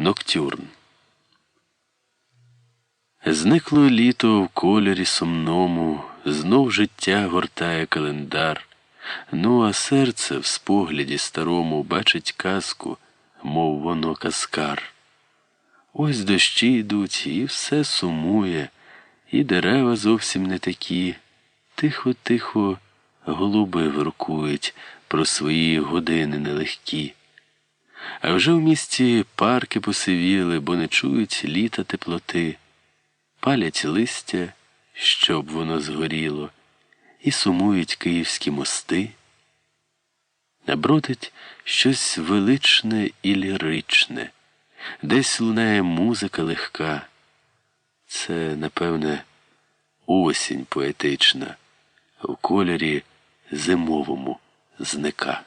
Ноктюрн. Зникло літо в кольорі сумному, знов життя гортає календар. Ну, а серце в спогляді старому бачить казку, мов воно каскар. Ось дощі йдуть, і все сумує, і дерева зовсім не такі. Тихо-тихо голуби воркують про свої години нелегкі. А вже в місті парки посивіли, бо не чують літа теплоти, палять листя, щоб воно згоріло, і сумують київські мости. Набродить щось величне і ліричне, десь лунає музика легка. Це, напевне, осінь поетична в кольорі зимовому зника.